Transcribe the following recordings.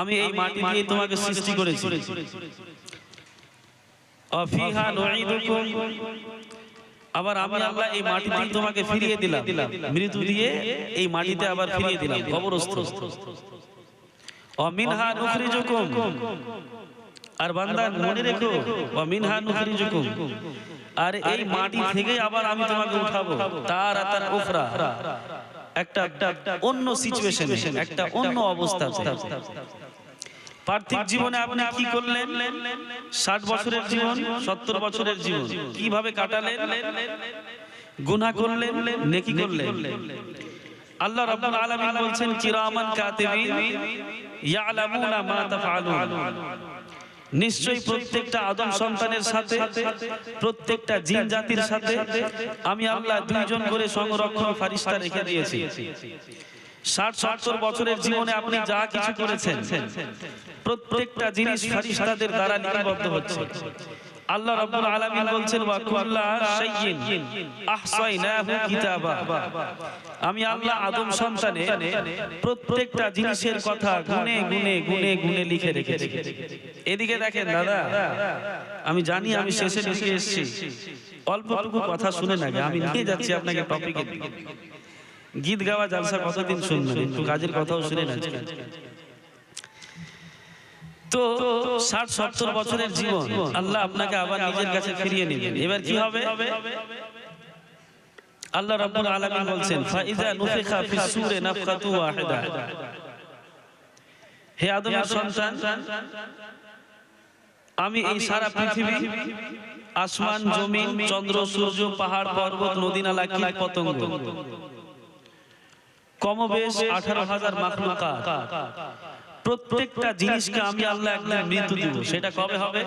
আমি এই মাটি দিয়ে তোমাকে সৃষ্টি করেছি। অফিহা নুঈদুকুম। আবার আমি আল্লাহ এই মাটিতে তোমাকে ফিরিয়ে দিলাম। মৃত্যু দিয়ে এই মাটিতে আবার ফিরিয়ে দিলাম। কবরস্থ। অমিনহা নুখরিজুকুম। আর বান্দা মনে রেখো। অমিনহা নুখরিজুকুম। আর এই মাটি থেকে আবার আমি তোমাকে উঠাবো। তার আর তার উখরা একটা অন্য সিচুয়েশন একটা অন্য অবস্থা পার্থিব জীবনে আপনি কি করলেন? ষাট বছরের জীবন, সত্তর বছরের জীবন, কীভাবে কাটালেন? গুনাহ করলেন, নেকি করলেন? আল্লাহ রাব্বুল আলামিন বলছেন, কিরামান কাতিবিন ইয়ালামুনা মা তাফআলুন। নিশ্চয়ই প্রত্যেকটা আদম সন্তানের সাথে, প্রত্যেকটা জিন জাতির সাথে আমি আল্লাহ দুইজন করে সংরক্ষণ ফারিস্তা রেখে দিয়েছি। ষাট সত্তর বছরের জীবনে আপনি যা কিছু করেছেন, প্রত্যেকটা জিনিস ফারিস্তাদের দ্বারা লিপিবদ্ধ হচ্ছে। আল্লাহ রাব্বুল আলামিন বলছেন ওয়া কুল্লা শাইইন আহসাইনাহু কিতাবা। আমি আল্লাহ আদম সন্তানে প্রত্যেকটা জিনিসের কথা গুনে গুনে গুনে গুনে লিখে রেখেছি। এদিকে দেখেন দাদা আমি জানি আমি শেষে লিখে এসেছি। অল্পটুকু কথা শুনে নাকি আমি নিয়ে যাচ্ছি আপনাকে টপিকের দিকে। গীত গাওয়া জালসা কতদিন শুনবেন? একটু কাজের কথাও শুনে না তো ষাট বছরের আল্লাহ আপনাকে আবার কাছে ফিরিয়ে এবার কি হবে? হে আমি এই সারা পৃথিবী, আসমান, জমিন, চন্দ্র, সূর্য, পাহাড়, পর্বত নদী নালা পতঙ্গ? কমবেশ আঠারো হাজার মাখলুকাত। প্রত্যেকটা জিনিসকে আমি আল্লাহ একদিন মৃত্যু দিব। সেটা কবে হবে?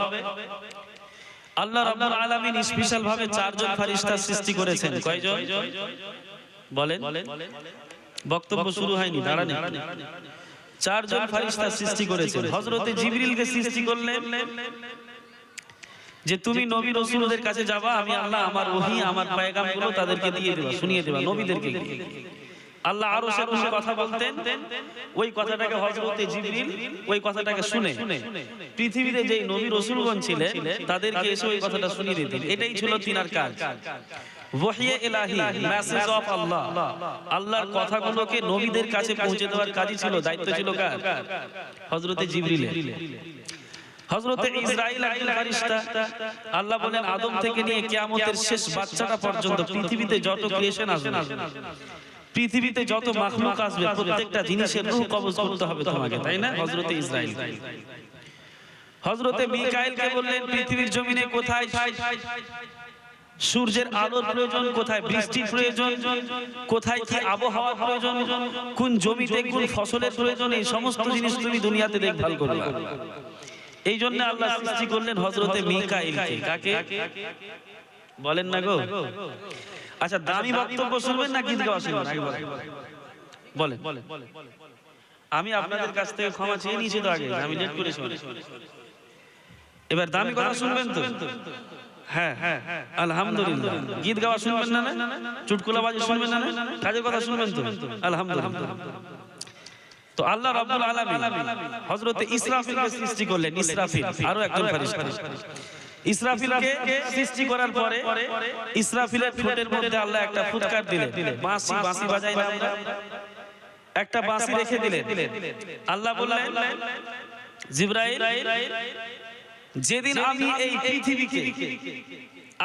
আল্লাহ রাব্বুল আলামিন স্পেশাল ভাবে চারজন ফেরেশতা সৃষ্টি করেছেন। কয়জন? বলেন। বক্তব্য শুরু হয়নি দাঁড়ান। চারজন ফেরেশতা সৃষ্টি করেছেন। হযরতে জিবরিলকে সৃষ্টি করলেন যে তুমি নবী রাসূলদের কাছে যাবা আমি আল্লাহ আমার ওহী আমার পয়গামগুলো তাদেরকে দিয়ে দেব শুনিয়ে দেব নবীদেরকে আল্লাহ আরও সে কথা বলতেন ওই কথাটাকে হযরতে জিবরিল ওই কথাটাকে শুনে। পৃথিবীতে যেই নবী রাসূলগণ ছিলেন তাদেরকে এসে ওই কথাটা শুনিয়ে দিতেন। এটাই ছিল তিনার কাজ। ওহিয়ে মেসেজ অফ আল্লাহ আল্লাহর কথাগুলোকে নবীদের কাছে পৌঁছে দেওয়ার কাজই ছিল দায়িত্ব ছিল কার? হযরতে জিবরিলের। হযরতে ইসরাইল আলাইহিস ফারিস্তা আল্লাহ বলেন আদম থেকে নিয়ে কিয়ামতের শেষ বাচ্চাটা পর্যন্ত পৃথিবীতে যত ক্রিয়েশন আসবে। পৃথিবীতে যত মাখলুক আসবে প্রত্যেকটা জিনিসের রূহ কবজ করতে হবে তোমাকে তাই না? হযরতে ইসরাইল হযরতে মিকাইলকে বললেন পৃথিবীর জমিনে কোথায় সূর্যের আলোর প্রয়োজন কোথায় বৃষ্টির প্রয়োজন কোথায় কি আবহাওয়ার প্রয়োজন কোন জমিতে কোন ফসলের প্রয়োজন এই সমস্ত জিনিস তুমি দুনিয়াতে দেখভাল করবে এই জন্য আল্লাহ সৃষ্টি করলেন হযরতে মিকাইলকে। কাকে? বলেন না গো। আচ্ছা দামি বক্তব্য শুনবেন না গীত গাওয়া শুনবেন? বলেন। আমি আপনাদের কাছ থেকে ক্ষমা চেয়ে নিয়েছি তো আগে আমি লেট করে এবার দামি কথা শুনবেন তো? হ্যাঁ হ্যাঁ আলহামদুলিল্লাহ। গীত গাওয়া শুনবেন না চুটকুলা বাজি শুনবেন না কাজের কথা শুনবেন তো? আলহামদুলিল্লাহ। তো আল্লাহ রাব্বুল আলামিন হযরতে ইসরাফিলকে সৃষ্টি করলেন ইসরাফিল। আরও একজন ফেরেশতা। সৃষ্টি করার পরে ইসরাফিলের মধ্যে আল্লাহ একটা বাঁশি বাঁশি না একটা বাঁশি রেখে দিলেন। যেদিন আমি এই পৃথিবীকে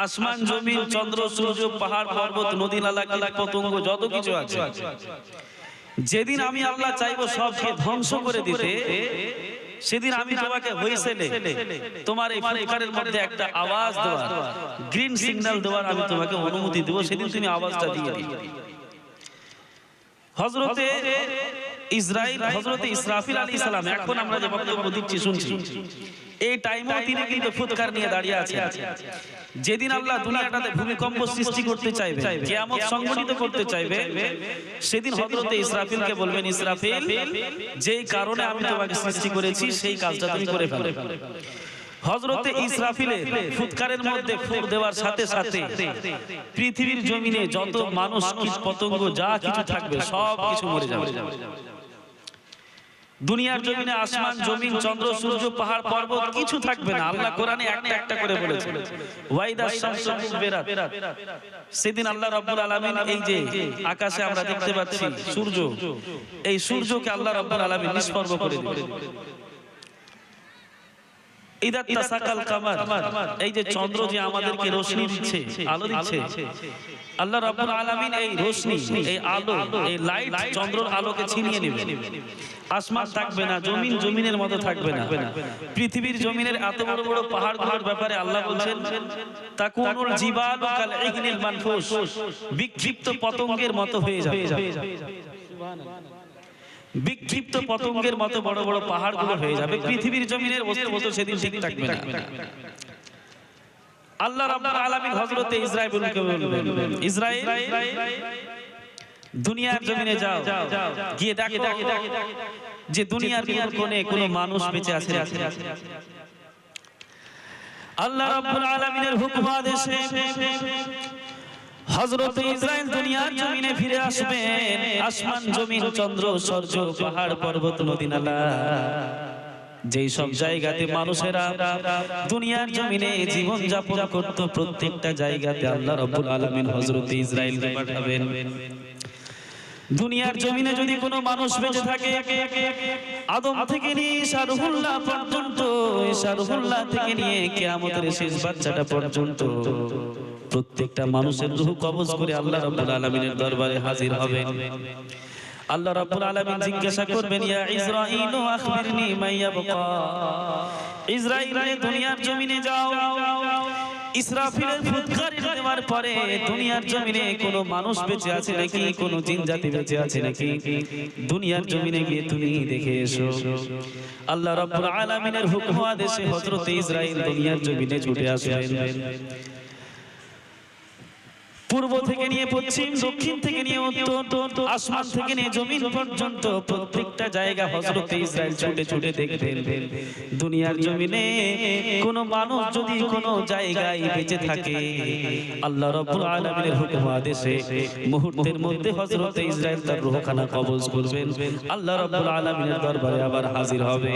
আসমান, জমিন, চন্দ্র, সূর্য, পাহাড়, পর্বত, নদী, নালা, কীট, পতঙ্গ, যত কিছু আছে, যেদিন আমি আল্লাহ চাইব সবকে ধ্বংস করে দিতে সেদিন আমি তোমাকে হইছেলে তোমার এই ফুলকারের মধ্যে একটা আওয়াজ দেওয়ার গ্রিন সিগন্যাল দেওয়ার আমি তোমাকে অনুমতি দেবো সেদিন তুমি আওয়াজটা দিয়ে দিবে হযরতে ইসরাইল হযরতে ইসরাফিল আলাইহিস সালাম এখন আমরা যে বক্তব্য দিচ্ছি শুনছি। এই টাইমেও তিনি কিন্তু ফুৎকার নিয়ে দাঁড়িয়ে আছেন। যেদিন আল্লাহ দুনিয়াটাতে ভূমিকম্প সৃষ্টি করতে চাইবে কিয়ামত সংগঠিত করতে চাইবে সেদিন হযরতে ইসরাফিলকে বলবেন ইসরাফিল যেই কারণে আমি তোমাকে সৃষ্টি করেছি সেই কাজটা তুমি করে ফেলো। হজরতে ইসরাফিলের ফুৎকারের মধ্যে ফুক দেওয়ার সাথে সাথে পৃথিবীর জমিনে যত মানুষ কীট পতঙ্গ যা কিছু থাকবে সব কিছু মরে যাবে দুনিয়ার জমিনে আসমান, জমিন, চন্দ্র, সূর্য, পাহাড়, পর্বত কিছু থাকবে না। আল্লাহ কোরআনে একটা একটা করে বলেছে। ওয়াইদা শামসু কুবরাত সেদিন আল্লাহ রাব্বুল আলামিন এই যে আকাশে আমরা দেখতে পাচ্ছি সূর্য, এই সূর্যকে আল্লাহ রাব্বুল আলামিন নিষ্পর্ব করে ইদাত তাসাকাল কামার। এই যে চন্দ্র যে আমাদেরকে রোশনি দিচ্ছে আলো দিচ্ছে। আল্লাহ রাব্বুল আলামিন এই রোশনি এই আলো এই লাইট চন্দ্রের আলোকে ছিনিয়ে নেবে আসমান থাকবে না জমিন জমিনের মতো থাকবে না। পৃথিবীর জমিনের এত বড় বড় পাহাড় পাহাড়গুলোর ব্যাপারে আল্লাহ বলছেন তাকুনুল জিবাল কাল ইগনিল মানফুস। বিক্ষিপ্ত পতঙ্গের মতো হয়ে যাবে। বিক্ষিপ্ত পতঙ্গের মতো বড় বড় পাহাড়গুলো হয়ে যাবে। পৃথিবীর জমিনের অস্তিত্ব সেদিন ঠিক থাকবে না। আল্লাহ রাব্বুল আলামিন হযরতে ইসরাঈলকে বলবেন ইসরাঈল দুনিয়ার জমিনে যাও। গিয়ে দেখো যে দুনিয়ার কোন কোণে কোনো মানুষ বেঁচে আছে আল্লাহ রাব্বুল আলামিনের হুকুম আদেশে হযরত ইসরাইল দুনিয়ার জমিনে ফিরে আসবেন। আসমান জমিন চন্দ্র সূর্য পাহাড় পর্বত নদী নালা যেই সব জায়গাতে মানুষেরা দুনিয়ার জমিনে জীবন যাপন করত প্রত্যেকটা জায়গাতে আল্লাহ রাব্বুল আলামিন হযরত ইসরাইলকে পাঠাবেন। দুনিয়ার জমিনে যদি কোনো মানুষ বেঁচে থাকে আদম থেকে নিয়ে শারুহুল্লাহ পর্যন্ত শারুহুল্লাহ থেকে নিয়ে কিয়ামতের শেষ বাচ্চাটা পর্যন্ত। প্রত্যেকটা মানুষের রূহ কবজ করে আল্লাহ রাব্বুল আলামিনের দরবারে হাজির হবেন আল্লাহ রাব্বুল আলামিন জিজ্ঞাসা করবেন, ইয়া ইসরাঈল, আখবিরনি মাইয়াবকা ইসরাঈল দুনিয়ার জমিনে যাও। ইসরাফিলের ফুৎকার দেওয়ার পরে দুনিয়ার জমিনে কোনো মানুষ বেঁচে আছে নাকি? কোনো জিন জাতি বেঁচে আছে নাকি? দুনিয়ার জমিনে গিয়ে তুমি দেখে এসো। আল্লাহ রাব্বুল আলামিনের হুকুম আদেশে হযরত ইসরাঈল দুনিয়ার জমিনে ছুটে আসবেন। পূর্ব থেকে নিয়ে পশ্চিম, দক্ষিণ থেকে নিয়ে উত্তর, আসমান থেকে নিয়ে জমিন পর্যন্ত প্রত্যেকটা জায়গা হযরত ইসরাইল ছুটে ছুটে দেখবেন। দুনিয়ার জমিনে কোন মানুষ যদি কোন জায়গায় বেঁচে থাকে, আল্লাহ রাব্বুল আলামিনের হুকুম আদেশে মুহূর্তের মধ্যে হযরত ইসরাইল তার রূহখানা কবজ করবেন। আল্লাহ রাব্বুল আলামিনের দরবারে আবার হাজির হবে।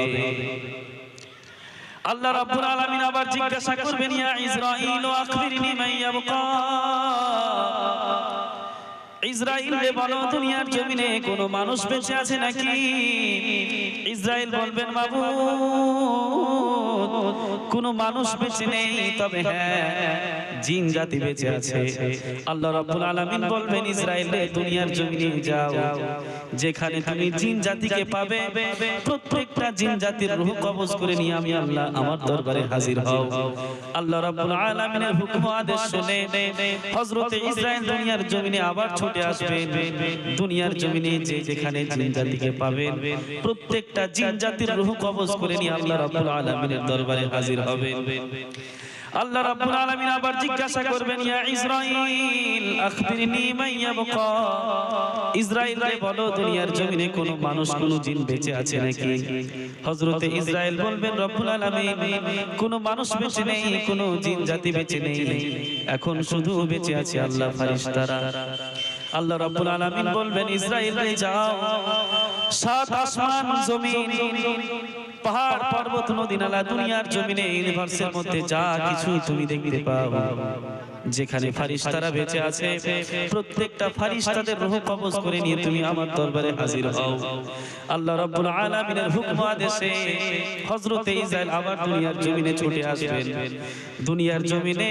আল্লাহ রাব্বুল আলামিন আবার জিজ্ঞাসা করবেন ইয়া ইসরাঈল আখবিরনি মান রে বলো দুনিয়ার জমিনে কোনো মানুষ বেঁচে আছে নাকি? ইসরাইল বলবেন বাবু কোনো মানুষ বেঁচে নেই তবে হ্যাঁ জিন জাতি বেঁচে আছে। আল্লাহ রাব্বুল আলামিন বলবেন ইসরাইল রে দুনিয়ার জমিনে যাও। যেখানে তুমি জিন জাতিকে পাবে প্রত্যেকটা জিন জাতির রূহ কবজ করে নিয়ে আমি আল্লাহ আমার দরবারে হাজির হও আল্লাহ রাব্বুল আলামিনের হুকুম আদেশ শুনে হযরত ইসরাইল দুনিয়ার জমিনে আবার ছুটে আসবেন দুনিয়ার জমিনে যে যেখানে জিন জাতিকে পাবেন, প্রত্যেকটা জিন জাতির রূহ কবজ করে নিয়ে আল্লাহ রাব্বুল আলামিনের দরবারে হাজির আল্লাহ রাব্বুল আলামিন আবার জিজ্ঞাসা করবেন, ইয়া আখবিরনি রে বলো, দুনিয়ার জমিনে কোনো মানুষ, কোনো জিন বেঁচে আছে নাকি? বলবেন আলামিন, কোনো মানুষ বেঁচে নেই, কোনো জিন জাতি বেঁচে নেই। এখন শুধু বেঁচে আছে আল্লাহ ফারিস্তারা আল্লাহ রাব্বুল আলামিন বলবেন ইসরাইল রে যাও। সাত আসমান জমিন, পাহাড়, পর্বত, নদী, নালা, দুনিয়ার জমিনে, ইউনিভার্সের মধ্যে যা কিছু তুমি দেখতে পাও। যেখানে ফারিস্তারা বেঁচে আছে প্রত্যেকটা ফারিস্তাদের রূহ কবজ করে নিয়ে তুমি আমার দরবারে হাজির হও। আল্লাহ রাব্বুল আলামিনের হুকুম আদেশে হযরতে ইসরাইল আবার দুনিয়ার জমিনে ছুটে আসবেন। দুনিয়ার জমিনে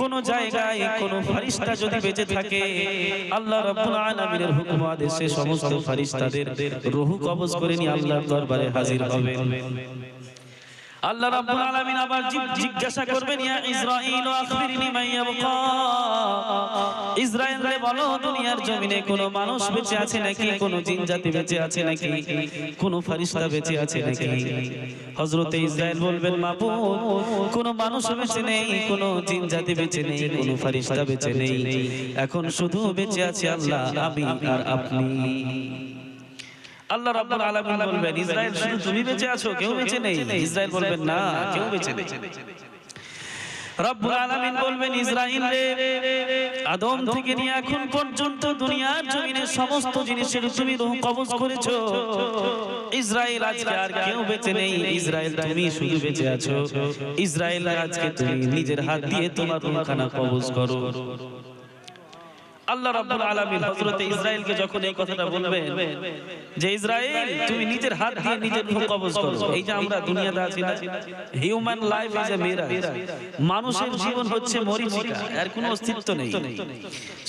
কোন জায়গায় কোন ফারিস্তা যদি বেঁচে থাকে আল্লাহ রাব্বুল আলামিনের হুকুম আদেশে সমস্ত ফারিস্তাদের রূহ কবজ করে নিয়ে আল্লাহর দরবারে হাজির হবেন। আল্লাহ রাব্বুল আলামিন আবার জিজ্ঞাসা করবেন, ইয়া ইসরাঈল, আখবিরনি মান ইয়াবকা? ইসরাইল রে বলো, দুনিয়ার জমিনে কোন মানুষ বেঁচে আছে নাকি? কোন জিন জাতি বেঁচে আছে নাকি? কোন ফেরেশতা বেঁচে আছে নাকি? হযরতে ইসরাইল বলবেন মাবুদ কোন মানুষ বেঁচে নেই, কোন জিন জাতি বেঁচে নেই, কোন ফেরেশতা বেঁচে নেই। এখন শুধু বেঁচে আছে আল্লাহ, আমি আর আপনি। আল্লাহ রাব্বুল আলামিন বলবেন ইসরাইল শুধু তুমি বেঁচে আছো, কেউ বেঁচে নেই। ইসরাইল বলবেন, না, কেউ বেঁচে নেই। রব্বুল আলামিন বলবেন ইসরাইল রে, আদম থেকে নিয়ে এখন পর্যন্ত দুনিয়ার জমিনে সমস্ত জিনিসের তুমি রূহ কবজ করেছ। ইসরাইল আজকে আর কেউ বেঁচে নেই। ইসরাইল তুমি শুধু বেঁচে আছো। ইসরাইল আজকে তুমি নিজের হাত দিয়ে তোমার রূহখানা কবজ করো। আল্লাহ রাব্বুল আলামিন হযরত ইসরাইলকে যখন এই কথাটা বলবেন যে ইসরাইল তুমি নিজের হাত দিয়ে নিজের রূহ কবজ করো। এই যে আমরা দুনিয়াতে আছি না human life is a mirage মানুষের জীবন হচ্ছে মরীচিকা এর কোনো অস্তিত্ব নেই।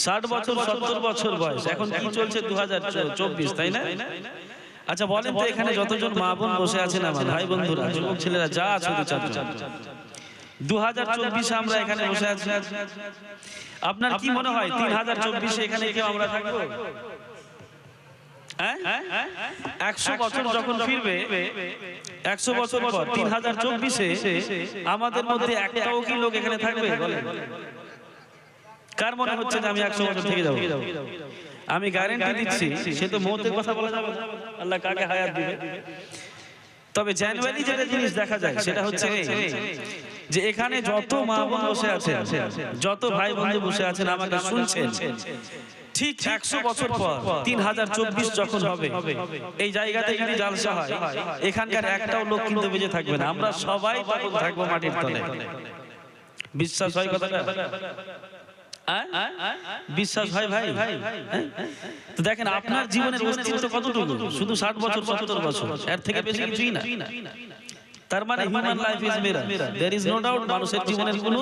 60 বছর 70 বছর বয়স। এখন কি চলছে 2024 তাই না? আচ্ছা বলেন তো এখানে যতজন মা বোন বসে আছেন আমার ভাই বন্ধুরা যুবক ছেলেরা যা আছে চারজন। দু হাজার চব্বিশে আমরা এখানে বসে আছি। আপনার কি মনে হয় তিন হাজার চব্বিশে এখানে কেউ আমরা থাকব? হ্যাঁ? একশো বছর যখন ফিরবে একশো বছর পর তিন হাজার চব্বিশে আমাদের মধ্যে একটাও কি লোক এখানে থাকবে? কার মনে হচ্ছে যে আমি একশো বছর থেকে যাব? আমি গ্যারেন্টি দিচ্ছি সে তো মৌতের কথা বলা যাবে আল্লাহ কাকে হায়াত দিবে? তবে জানুয়ারি যেটা জিনিস দেখা যায় সেটা হচ্ছে যে এখানে যত মা বোন বসে আছে যত ভাই বন্ধু বসে আছেন আমাকে শুনছেন। ঠিক একশো বছর পর তিন হাজার চব্বিশ যখন হবে এই জায়গাতে যদি জালসা হয় এখানকার একটাও লোক কিন্তু বেঁচে থাকবে না। আমরা সবাই তখন থাকব মাটির তলে। বিশ্বাস হয় কথাটা? আহ? বিশ্বাস হয় ভাই। হ্যাঁ? তো দেখেন আপনার জীবনের অস্তিত্ব কতটুকু? শুধু ষাট বছর সত্তর বছর। এর থেকে বেশি কিছুই না। তার মানে human life is mirage there is no doubt মানুষের জীবনের কোনো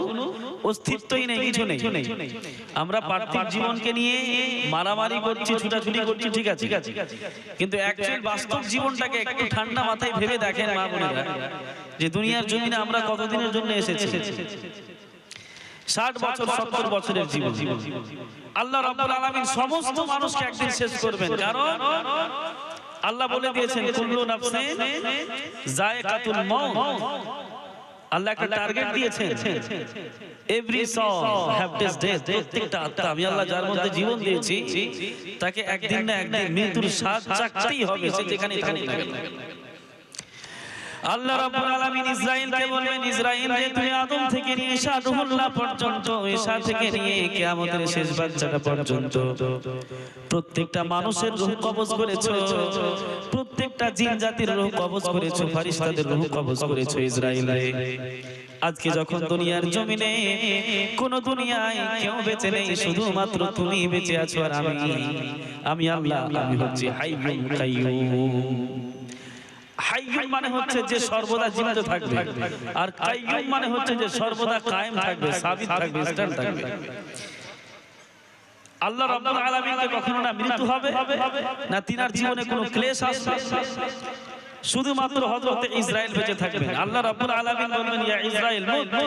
অস্তিত্বই নেই কিছু নেই। আমরা পার্থিব জীবনকে নিয়ে মারামারি করছি ছুটাছুটি করছি ঠিক আছে। ঠিক আছে। কিন্তু অ্যাকচুয়াল বাস্তব জীবনটাকে একটু ঠান্ডা মাথায় ভেবে দেখেন মা বোনেরা যে দুনিয়ার জমিনে আমরা কতদিনের জন্য এসেছি? ষাট বছর সত্তর বছরের জীবন। আল্লাহ রাব্বুল আলামিন সমস্ত মানুষকে একদিন শেষ করবেন। কারণ আল্লাহ বলে দিয়েছেন কুল্লু নাফসিন যায়কাতুল মাউত। আল্লাহ একটা টার্গেট দিয়েছেন। Every soul have this day প্রত্যেকটা আত্মা আমি আল্লাহ যার মধ্যে জীবন দিয়েছি তাকে একদিন না একদিন মৃত্যুর স্বাদ চাকতেই হবে সে যেখানে থাকুক না কেন। আল্লাহ রাব্বুল আলামিন ইসরাইলকে বলবেন ইসরাইল রে তুমি আদম থেকে নিয়ে ঈসা রুহুল্লাহ পর্যন্ত ঈসা থেকে নিয়ে কিয়ামতের শেষ বাচ্চাটা পর্যন্ত প্রত্যেকটা মানুষের রূহ কবজ করেছ, প্রত্যেকটা জিন জাতির রূহ কবজ করেছ, ফেরেশতাদের রূহ কবজ করেছ ইসরাইল রে আজকে যখন দুনিয়ার জমিনে কোন দুনিয়ায় কেউ বেঁচে নেই, শুধুমাত্র তুমি বেঁচে আছো আর আমি আমি আল্লাহ, আমি হচ্ছি হাইয়ুল কাইয়ুম। মানে থাকবে। মানে থাকবে থাকবে থাকবে। না শুধুমাত্র হযরতে ইসরাইল বেঁচে থাকবেন। আল্লাহ রাব্বুল আলামিন বলবেন ইসরাইল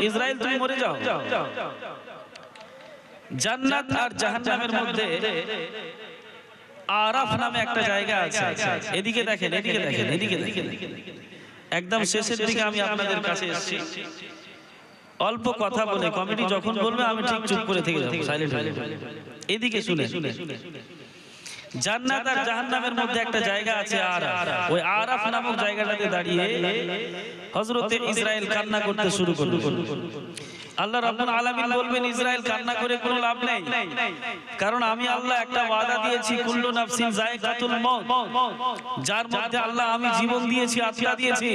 ইসরাইল তুমি মরে যাও। জান্নাত আর জাহান্নামের মধ্যে আরাফ নামে একটা জায়গা আছে। এদিকে দেখেন এদিকে দেখেন এদিকে দেখেন। একদম শেষের দিকে আমি আপনাদের কাছে এসেছি। অল্প কথা বলে কমিটি যখন বলবে আমি ঠিক চুপ করে থেকে যাব সাইলেন্ট এদিকে শুনে জান্নাত আর জাহান্নামের মধ্যে একটা জায়গা আছে আরাফ। ওই আরাফ। নামক জায়গাটাতে দাঁড়িয়ে হযরতে ইসরাইল কান্না করতে শুরু করল। আল্লাহ রাব্বুল আলামিন বলবেন ইসরাইল কান্না করে কোনো লাভ নেই। কারণ আমি আল্লাহ একটা ওয়াদা দিয়েছি কুল্লু নাফসিন যায়কাতুল মউত যার মধ্যে আল্লাহ আমি জীবন দিয়েছি আত্মা দিয়েছি।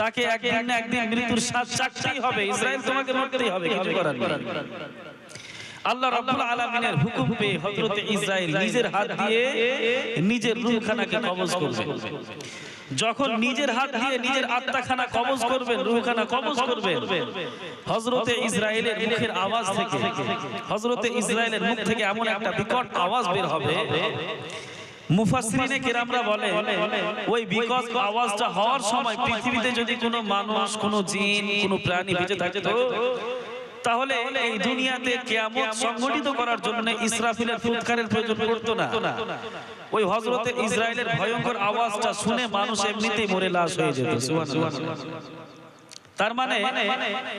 তাকে একদিন না একদিন মৃত্যুর স্বাদ চাকতেই হবে। ইসরাইল তোমাকে মরতেই হবে কিছু করার নেই। আল্লাহ রাব্বুল আলামিনের হুকুম পেয়ে হযরতে ইসরাইল নিজের হাত দিয়ে নিজের রূহখানাকে কবজ করবে। যখন নিজের হাত দিয়ে নিজের আত্মাখানা কবজ করবেন রূহখানা কবজ করবেন হযরতে ইসরাইলের মুখের আওয়াজ থেকে, হযরতে ইসরাইলের মুখ থেকে এমন একটা বিকট আওয়াজ বের হবে। মুফাসসিরিনে কেরামরা বলে, ওই বিকট আওয়াজটা হওয়ার সময় পৃথিবীতে যদি কোনো মানুষ, কোনো জিন, কোনো প্রাণী বেঁচে থাকতো তাহলে এই দুনিয়াতে কিয়ামত সংগঠিত করার জন্য ইসরাফিলের ফুৎকারের প্রয়োজন পড়তো না। ওই হযরতে ইসরাইলের ভয়ঙ্কর আওয়াজটা শুনে মানুষ এমনিতেই মরে লাশ হয়ে যেত সুবহানাল্লাহ। তার মানে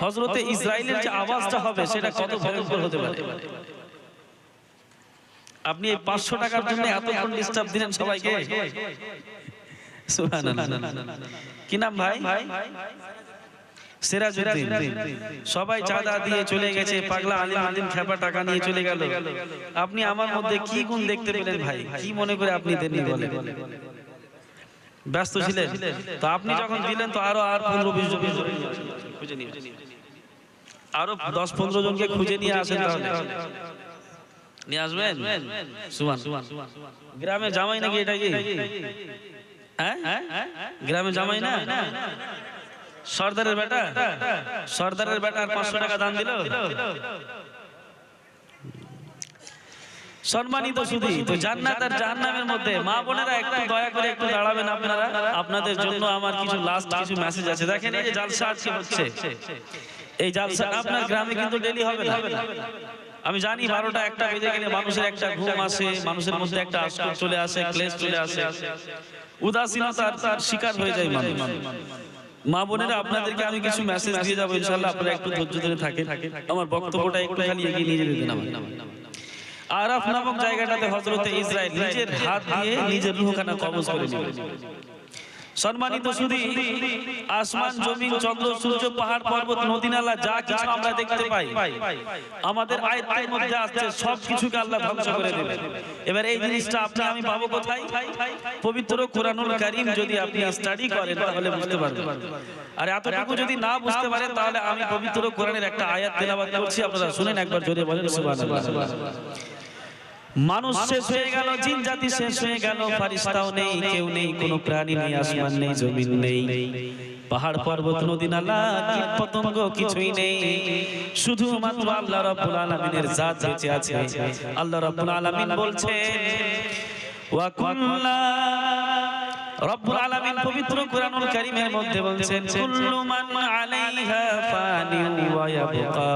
হযরতে ইসরায়েলের যে আওয়াজটা হবে সেটা কত ভয়ঙ্কর হতে পারে? আপনি এই পাঁচশো টাকার জন্য এতক্ষণ ডিস্টার্ব দিলেন সবাইকে? কি নাম ভাই? সিরাজউদ্দিন সবাই চাঁদা দিয়ে চলে গেছে পাগলা আলিম আলিম খেপা টাকা নিয়ে চলে গেল। আপনি আমার মধ্যে কি গুণ দেখতে পেলেন ভাই? কি মনে করে আপনি দেননি ব্যস্ত ছিলেন? তো আপনি যখন দিলেন তো আরও আর পনেরো বিশ জন খুঁজে নিয়ে আরও দশ পনেরো জনকে খুঁজে নিয়ে আসেন তাহলে। নিয়ে আসবেন? সুমান। গ্রামে জামাই নাকি এটা কি? হ্যাঁ? গ্রামে জামাই না। সর্দারের বেটা? সর্দারের বেটা আর পাঁচশো টাকা দান দিল? সম্মানিত শুধু তো জান্নাত আর জাহান্নামের মধ্যে, মা বোনেরা একটু দয়া করে একটু দাঁড়াবেন আপনারা। আপনাদের জন্য আমার কিছু লাস্ট কিছু মেসেজ আছে। দেখেন এই যে জালসা আজকে হচ্ছে? এই জালসা আপনার গ্রামে কিন্তু ডেলি হবে না। আমি জানি বারোটা একটা বেজে গেলে মানুষের একটা ঘুম আসে, মানুষের মধ্যে একটা আস্কর চলে আসে, ক্লেশ চলে আসে। উদাসীনতার তার শিকার হয়ে যায় মানুষ। মা বোনেরা আপনাদেরকে আমি কিছু মেসেজ দিয়ে যাব ইনশাল্লাহ আপনারা একটু ধৈর্য ধরে থাকেন। আমার বক্তব্যটা একটু খালি এগিয়ে নিয়ে যেতে আমার আরাফ নামক জায়গাটাতে হজরতে ইসরায়েল নিজের হাত দিয়ে নিজের রুহখানা কবজ করে নিলেন। সম্মানিত শুধু আসমান জমিন চন্দ্র সূর্য পাহাড় পর্বত নদী নালা যা কিছু আমরা দেখতে পাই। আমাদের আয়ত্তের মধ্যে আসছে সব কিছুকে আল্লাহ ধ্বংস করে দেবে এবার এই জিনিসটা আপনি আমি পাবো কোথায়? পবিত্র কোরআনুল কারীম যদি আপনি স্টাডি করেন তাহলে বুঝতে পারবেন। আর এতটুকু যদি না বুঝতে পারেন তাহলে আমি পবিত্র কোরআনের একটা আয়াত তেলাওয়াত করছি। আপনারা শুনেন একবার জোরে বলেন সুবহানাল্লাহ। মানুষ শেষ হয়ে গেল জিন জাতি শেষ হয়ে গেল ফারিস্তাও নেই কেউ নেই কোন প্রাণী নেই আসমান নেই জমিন নেই। পাহাড় পর্বত নদী নালা কীট পতঙ্গ কিছুই নেই। শুধুমাত্র আল্লাহ রাব্বুল আলামিনের জাত বেঁচে আছে। আল্লাহ রাব্বুল আলামিন বলছেন ওয়া কুল্লা রব্বুল আলামিন পবিত্র কোরআনুল কারীমের মধ্যে বলছেন, কুল্লু মান আলাইহা ফানি ওয়া ইয়াবকা,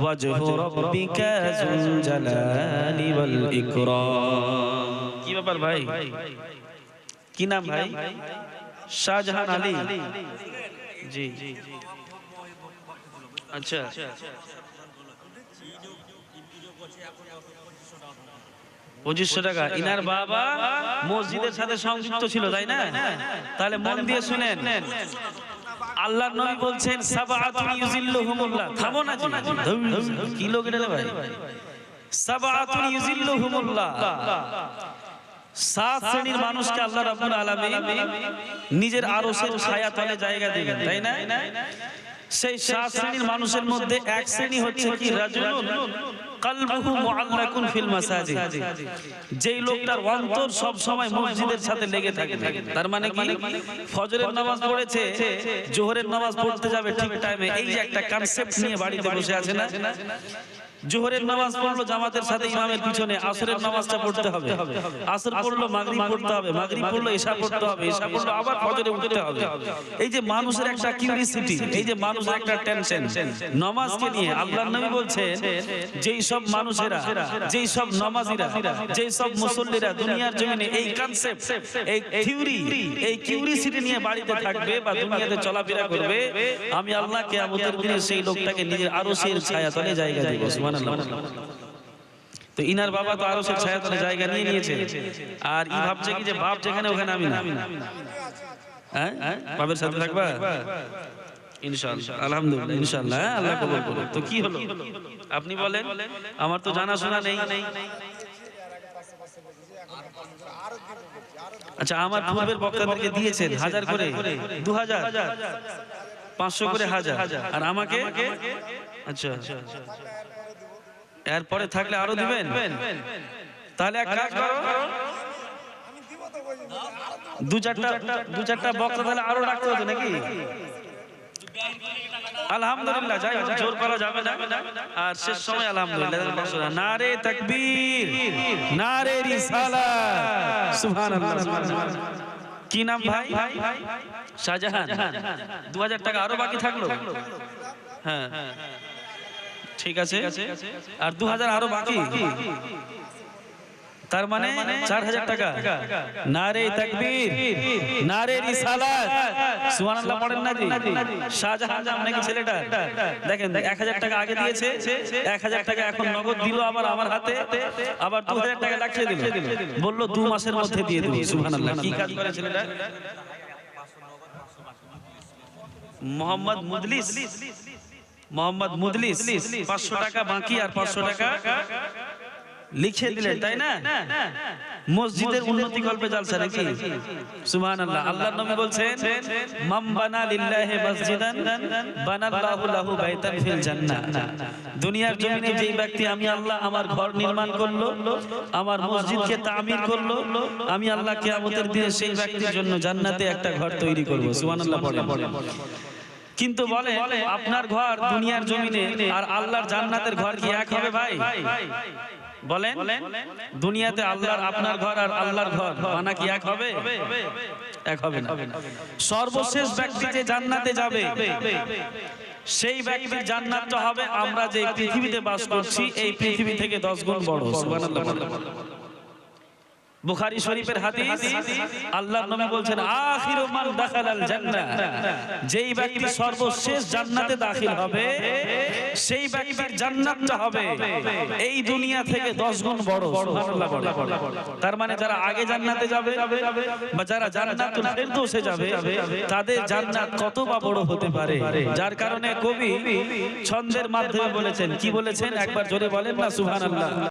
ওয়াজহু রাব্বিকা যুল জালালি ওয়াল ইকরাম। কি ব্যাপার ভাই? কি নাম ভাই? শাহজাহান আলী। জি। আচ্ছা। পঁচিশশো টাকা। ইনার বাবা মসজিদের সাথে সংযুক্ত ছিল তাই না? তাহলে মন দিয়ে শুনেন। আল্লাহ নবী বলছেন সাবাআতুন ইউজিল্লুহুমুল্লাহ থামো না কি লোক এটা ভাই? সাবাআতুন ইউজিল্লুহুমুল্লাহ সাত শ্রেণির মানুষকে আল্লাহ রাব্বুল আলামিন নিজের আরশের ছায়া তলে জায়গা দিবেন তাই না? সেই সাত শ্রেণির মানুষের মধ্যে এক শ্রেণি হচ্ছে কি রাজুলুন? মুআল্লাকুন ফিল মাসাজিদ। যেই লোকটার অন্তর সব সময় মসজিদের সাথে লেগে থাকে। তার মানে কি? ফজরের নামাজ পড়েছে, জোহরের নামাজ পড়তে যাবে ঠিক টাইমে এই যে একটা কনসেপ্ট নিয়ে বাড়িতে বসে আছে না? জোহরের নামাজ পড়ল জামাতের সাথে, ইমামের পিছনে। আসরের নামাজটা পড়তে হবে। আসর পড়ল, মাগরিব পড়তে হবে। মাগরিব পড়ল, এশা পড়তে হবে। এশা পড়ল, আবার ফজরে উঠতে হবে। এই যে মানুষের একটা কিউরিসিটি এই যে মানুষের একটা টেনশন নামাজকে নিয়ে আল্লাহর নবী বলছেন, যেই সব মানুষেরা যেই সব নামাজিরা যেই সব মুসল্লিরা দুনিয়ার জমিনে এই কনসেপ্ট এই থিওরি এই কিউরিসিটি নিয়ে বাড়িতে থাকবে বা দুনিয়াতে চলাফেরা করবে, আমি আল্লাহ কিয়ামতের দিনে সেই লোকটাকে নিজের আরশের ছায়া তলে জায়গা দেব, সুবহানাল্লাহ। তো ইনার বাবা তো আরও সে ছায়া তলে জায়গা নিয়ে নিয়েছে, আর ই ভাবছে কি যে বাপ যেখানে ওখানে আমি না। হ্যাঁ? বাপের সাথে থাকবা? ইনশাআল্লাহ আলহামদুলিল্লাহ ইনশাআল্লাহ হ্যাঁ, আল্লাহ কবুল করুন তো কি হলো? আপনি বলেন আমার তো জানা শোনা নেই। আচ্ছা আমার পূর্বের বক্তাদেরকে দিয়েছেন হাজার করে দু হাজার পাঁচশো করে হাজার। আর আমাকে? আচ্ছা। এরপরে থাকলে আরও দিবেন? তাহলে এক কাজ করো। দু চারটা দু চারটা বক্তা তাহলে আরও রাখতে হবে নাকি? আলহামদুলিল্লাহ যাই হোক, জোর করা যাবে না। আর শেষ সময় আলহামদুলিল্লাহ নারে তাকবীর নারে রিসালাত সুবহানাল্লাহ কি নাম ভাই? শাহজাহান। দু হাজার টাকা আরও বাকি থাকল? হ্যাঁ। ঠিক আছে। আর দু হাজার আরও বাকি? তার মানে চার হাজার টাকা। নারে তাকবীর। নারে রিসালাত। সুবহানাল্লাহ পড়েন না জি। শাহজাহান নাকি ছেলেটা। দেখেন এক হাজার টাকা আগে দিয়েছে এক হাজার টাকা এখন নগদ দিল আবার আমার হাতে আবার দু হাজার টাকা রাখিয়ে দিল। বলল দু মাসের মধ্যে দিয়ে দেবো সুবহানাল্লাহ কি কাজ করে ছেলেটা? মোহাম্মদ মুদলিস। মোহাম্মদ মুদলিস। পাঁচশো টাকা বাকি আর পাঁচশো টাকা। লিখে দিলেন তাই না? মসজিদের উন্নতি কল্পে জালসা নাকি? সুবহানাল্লাহ। আল্লাহর নবী বলছেন মাম বানা লিল্লাহি মসজিদান বানাল্লাহু লাহু বাইতান ফিল জান্নাহ। দুনিয়ার জমিনে যেই ব্যক্তি আমি আল্লাহ আমার ঘর নির্মাণ করল আমার মসজিদকে তামির করল আমি আল্লাহ কিয়ামতের দিনে সেই ব্যক্তির জন্য জান্নাতে একটা ঘর তৈরি করব। সুবহানাল্লাহ পড়ে কিন্তু বলে আপনার ঘর দুনিয়ার জমিনে আর আল্লাহর জান্নাতের ঘর কি এক হবে ভাই? বলেন দুনিয়াতে আল্লাহর আপনার ঘর আর আল্লাহর ঘর। বানা কি এক হবে? এক হবে? না। সর্বশেষ ব্যক্তি যে জান্নাতে যাবে সেই ব্যক্তির জান্নাতটা হবে আমরা যে পৃথিবীতে বাস করছি এই পৃথিবী থেকে দশ গুণ বড়। সুবহানাল্লাহ। বুখারী শরীফের হাদিস আল্লাহর নবী বলছেন আখিরু মান দাখালাল জান্নাহ। যেই ব্যক্তি সর্বশেষ জান্নাতে দাখিল হবে সেই ব্যক্তির জান্নাতটা হবে এই দুনিয়া থেকে 10 গুণ বড়। সুবহানাল্লাহ তার মানে যারা আগে জান্নাতে যাবে বা যারা জান্নাতুল ফেরদৌসে যাবে তাদের জান্নাত কত বা বড় হতে পারে? যার কারণে কবি ছন্দের মাধ্যমে বলেছেন কি বলেছেন একবার জোরে বলেন না সুবহানাল্লাহ।